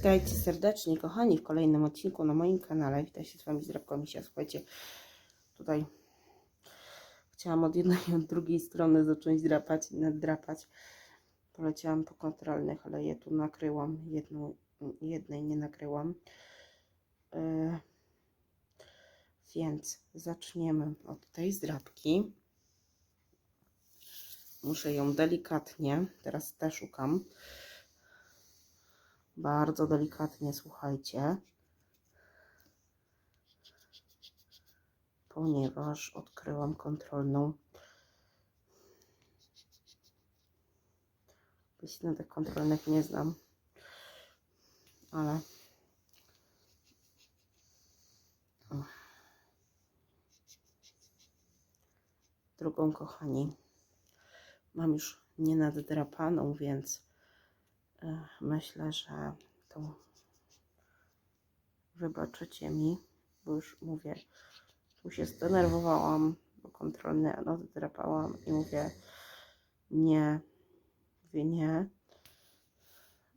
Witajcie serdecznie, kochani, w kolejnym odcinku na moim kanale. Witaj się z Wami Zdrabko Misia. Słuchajcie, tutaj chciałam od jednej i od drugiej strony zacząć drapać naddrapać. Poleciałam po kontrolnych, ale je tu nakryłam. Jedną, jednej nie nakryłam. Yy, więc zaczniemy od tej zdrabki. Muszę ją delikatnie, teraz też szukam bardzo delikatnie słuchajcie, ponieważ odkryłam kontrolną. Pisnę tych kontrolnych nie znam, ale. Drugą kochani. Mam już nie naddrapaną, więc myślę, że to wybaczycie mi, bo już mówię, tu się zdenerwowałam, bo kontrolny oddrapałam i mówię nie, mówię nie.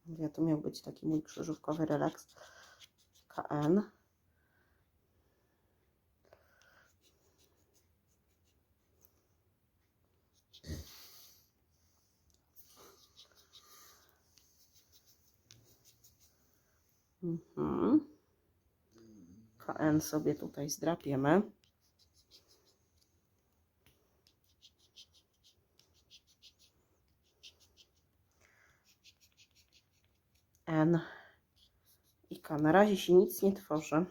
Mówię, to miał być taki mój krzyżówkowy relaks KN. Mhm. KN sobie tutaj zdrapiemy. N i K. Na razie się nic nie tworzy.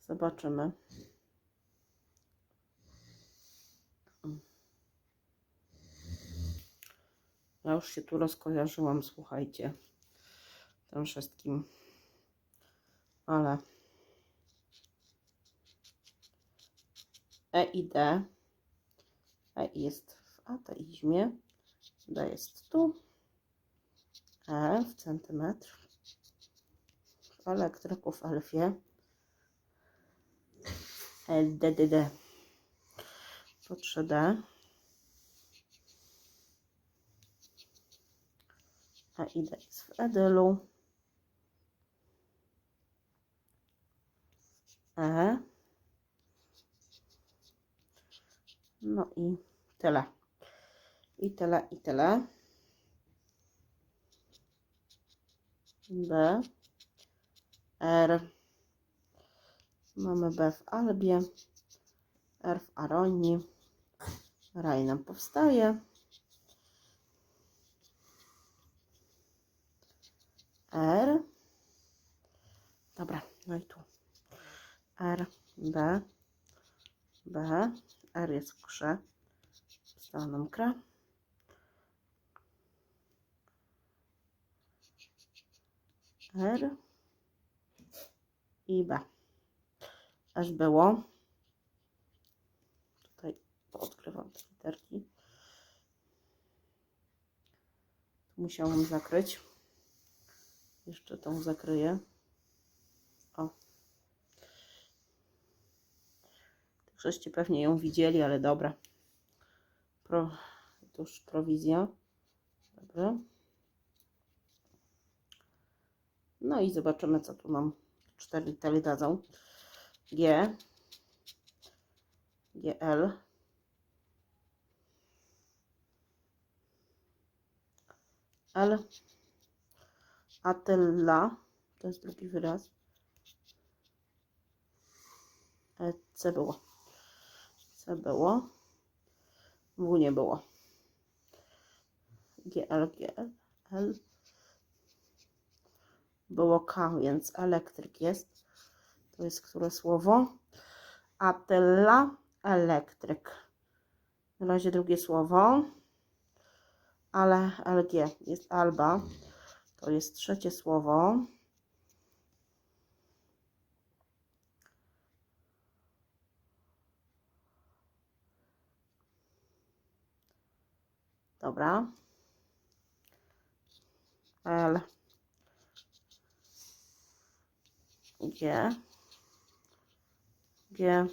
Zobaczymy. Już się tu rozkojarzyłam, słuchajcie, tym wszystkim. Ale E i D. E jest w ateizmie. D jest tu. E w centymetr. W elektryku w elfie. D, D, D. To 3D. A idę jest w Edelu. E. No i tyle. I tyle, i tyle. B. R. Mamy B w Albie. R w Aronii. Raj nam powstaje. R. Dobra, no i tu. R, B, B, R jest w grze. Została nam kra. R i B. Aż było. Tutaj odkrywam te literki. Tu musiałam zakryć. Jeszcze tą zakryję. O. Wszyscy pewnie ją widzieli, ale dobra. Pro, to już prowizja. Dobra. No i zobaczymy, co tu nam cztery litery dadzą. G. GL. L. Atella, to jest drugi wyraz. E, C było. C było. W nie było. GL, GL, L. Było K, więc elektryk jest. To jest które słowo? Atella, elektryk. Na razie drugie słowo. Ale LG jest alba. To jest trzecie słowo. Dobra. L. G. G.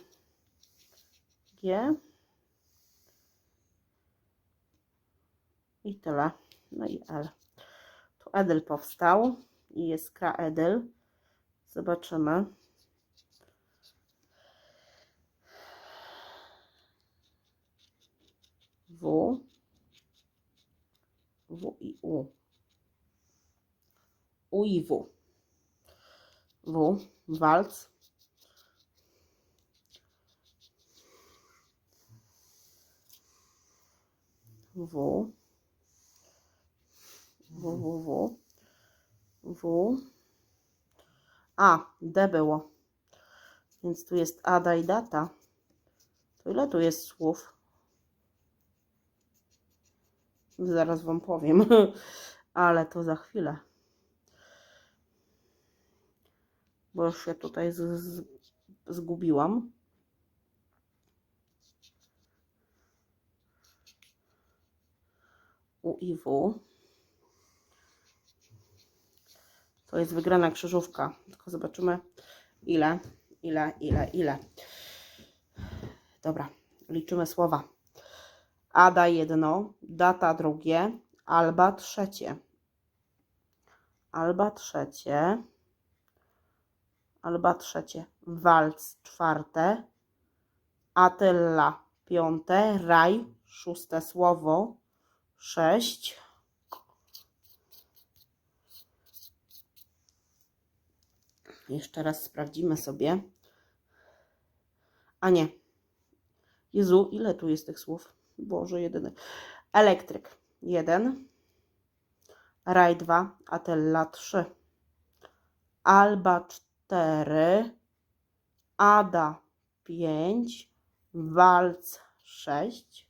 G. I tyle. No i L. Edel powstał i jest kra Edel. Zobaczymy. W. W i U. U i W. W. Walc. W. W, W. A, D było. Więc tu jest Ada i data. To ile tu jest słów? Zaraz Wam powiem, ale to za chwilę. Bo już się tutaj zgubiłam. U i W. To jest wygrana krzyżówka. Tylko zobaczymy ile, ile, ile, ile. Dobra, liczymy słowa. Ada jedno, data drugie, alba trzecie. Alba trzecie. Alba trzecie. Walc czwarte. Atella piąte. Raj szóste słowo. Sześć. Jeszcze raz sprawdzimy sobie. A nie. Jezu, ile tu jest tych słów? Boże, jedyny. Elektryk. Jeden. Raj dwa. Atella trzy. Alba cztery. Ada pięć. Walc sześć.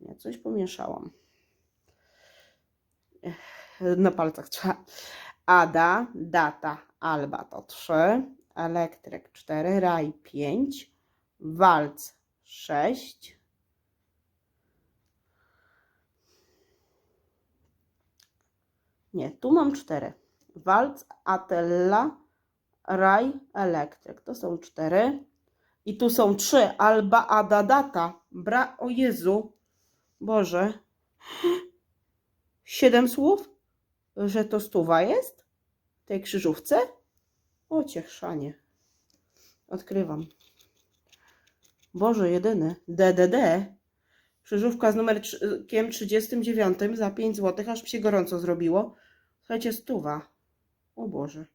Ja coś pomieszałam. Na palcach trzeba. Ada, data, Alba to 3, elektryk 4, raj 5, walc 6, nie, tu mam 4, walc, atella, raj, elektryk, to są 4 i tu są 3, Alba, Ada, data, bra, o Jezu, Boże, 7 słów, że to stuwa jest? Tej krzyżówce? O ciechrzanie. Odkrywam. Boże, jedyny. DDD. Krzyżówka z numerkiem 39 za 5 zł, aż mi się gorąco zrobiło. Słuchajcie, stuwa. O Boże.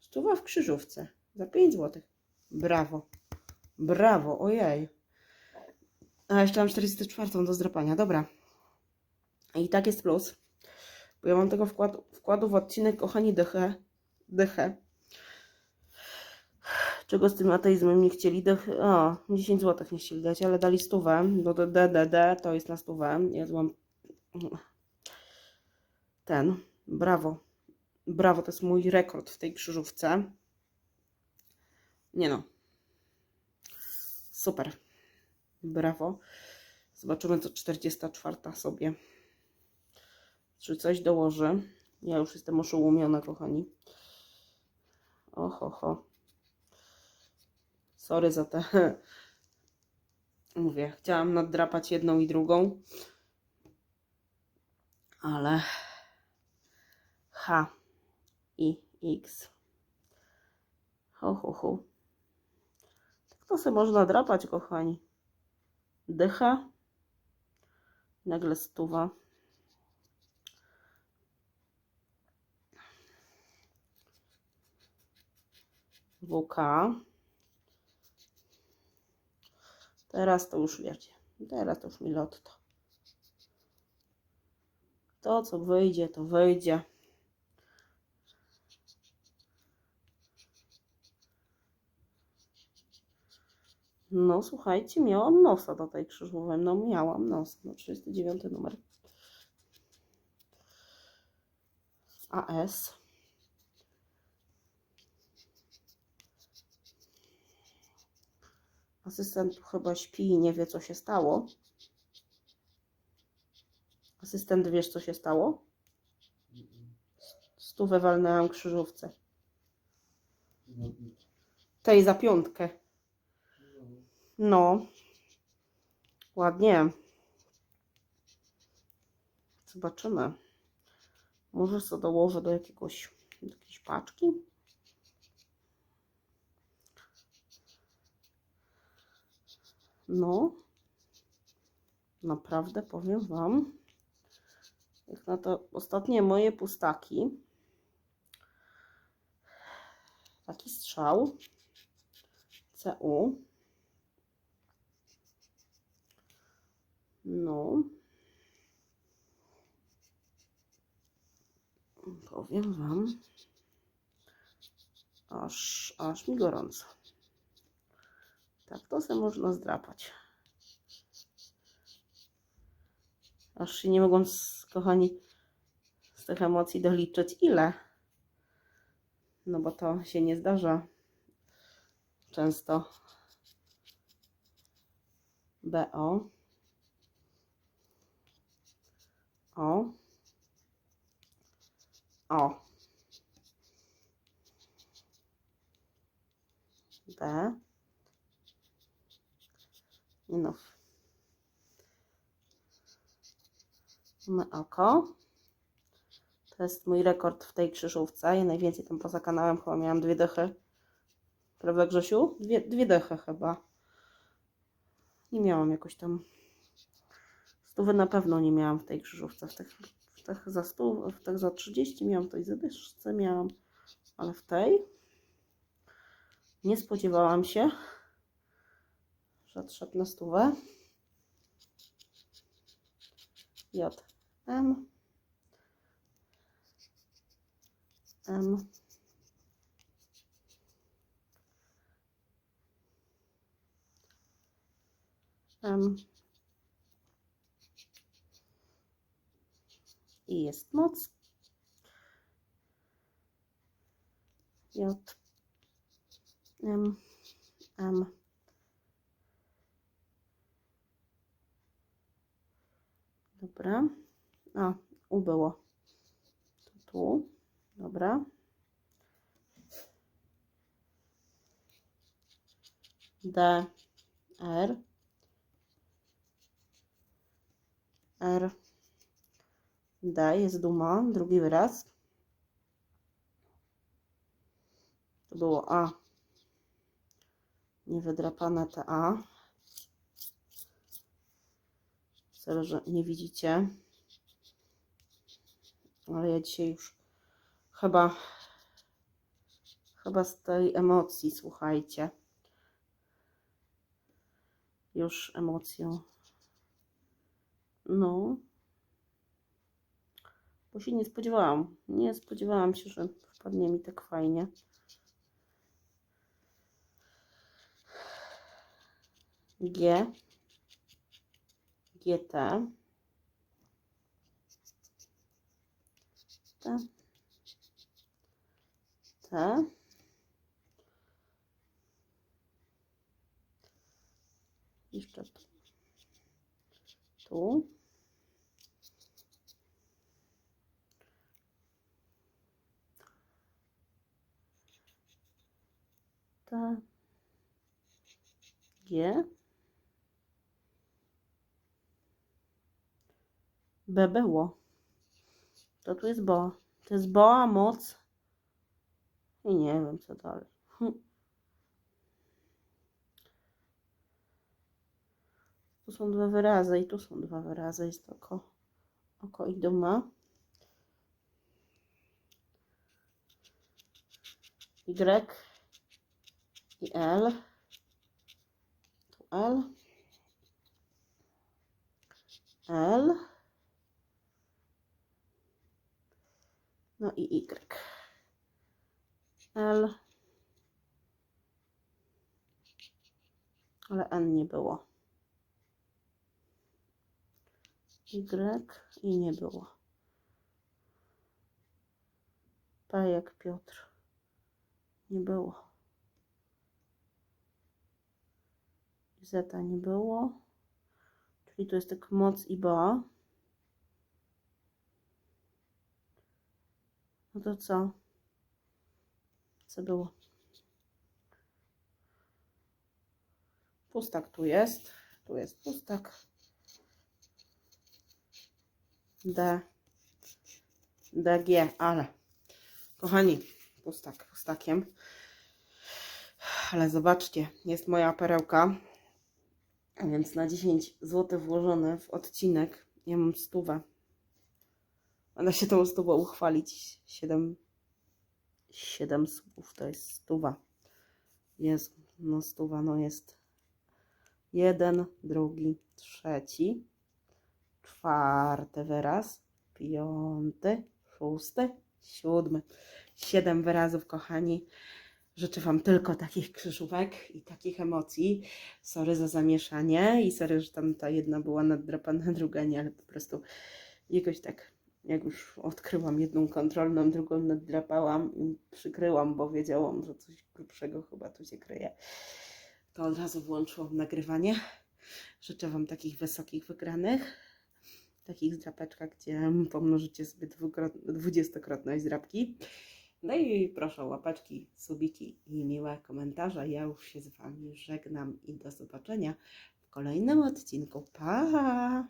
Stuwa w krzyżówce za 5 zł. Brawo. Brawo, ojej. A jeszcze mam 44 do zdrapania. Dobra. I tak jest plus. Bo ja mam tego wkładu, wkładu w odcinek, kochani, dychę. Dychę. Czego z tym ateizmem nie chcieli? Dych, o, 10 zł nie chcieli dać, ale dali stówę, bo to DDD to jest na stówę. Ja tu mam ten. Brawo. Brawo, to jest mój rekord w tej krzyżówce. Nie no. Super. Brawo. Zobaczymy, co 44 sobie czy coś dołoży. Ja już jestem oszołomiona, kochani. Oho, ho. Sorry za te. Mówię, chciałam naddrapać jedną i drugą, ale H i X. Ho, ho, ho. Tak to sobie można drapać, kochani. Dycha. Nagle stuwa. WK. Teraz to już wiecie. Teraz to już mi lotto. To, co wyjdzie, to wyjdzie. No, słuchajcie, miałam nosa do tej krzyżówki. No, miałam nosa. No, 39 numer. AS. Asystent chyba śpi i nie wie, co się stało. Asystent, wiesz, co się stało? Stówę walnęłam krzyżówce. Tej za piątkę. No. Ładnie. Zobaczymy. Może co dołożę do jakiegoś, do jakiejś paczki. No, naprawdę powiem Wam, jak na to ostatnie moje pustaki, taki strzał CU. No, powiem Wam, aż, aż mi gorąco. To se można zdrapać. Aż się nie z, kochani, z tych emocji doliczyć ile. No bo to się nie zdarza często. BO. O. O. B. No. Mamy oko. To jest mój rekord w tej krzyżówce. Ja najwięcej tam poza kanałem chyba miałam dwie dechy. Prawda Grzesiu? Dwie, dwie dechy chyba. Nie miałam jakoś tam... Stówy na pewno nie miałam w tej krzyżówce. W tych, w tych za 100, w tych za 30 miałam, w tej zadyszce miałam. Ale w tej nie spodziewałam się, trzeba na stówę. J, M, M, M. I jest moc. J, M, M. Dobra. A, U było. To tu. Dobra. D, R. R. D jest duma, drugi wyraz. To było A. Niewydrapane te A. Sorry, że nie widzicie. Ale ja dzisiaj już chyba chyba z tej emocji, słuchajcie. Już emocją. No. Bo się nie spodziewałam. Nie spodziewałam się, że wpadnie mi tak fajnie. G. GT. T. T. Jeszcze tu. Tu. G. B. To tu jest boa. To jest boa, moc. I nie wiem co dalej. Hm. Tu są dwa wyrazy i tu są dwa wyrazy. Jest oko, oko i duma. Y i L. Tu L. L. No i Y. L. Ale N nie było. Y i nie było. P jak Piotr. Nie było. Zeta nie było. Czyli to jest tak moc i ba. To co? Co było? Pustak tu jest. Tu jest pustak. D, DG, ale kochani, pustak pustakiem. Ale zobaczcie, jest moja perełka, a więc na 10 zł włożone w odcinek. Ja mam stówę. Będę się tą stówą uchwalić. 7, 7 słów to jest stuwa. Jest, no stuwa, no jest jeden, drugi, trzeci, czwarty wyraz, piąty, szósty, siódmy. Siedem wyrazów, kochani. Życzę Wam tylko takich krzyżówek i takich emocji. Sorry za zamieszanie i sorry, że tam ta jedna była naddrapana, druga nie, ale po prostu jakoś tak, jak już odkryłam jedną kontrolną, drugą naddrapałam i przykryłam, bo wiedziałam, że coś grubszego chyba tu się kryje. To od razu włączyłam nagrywanie. Życzę Wam takich wysokich wygranych, takich zdrapeczkach, gdzie pomnożycie sobie dwudziestokrotność zdrapki. No i proszę łapeczki, subiki i miłe komentarze. Ja już się z Wami żegnam i do zobaczenia w kolejnym odcinku. Pa!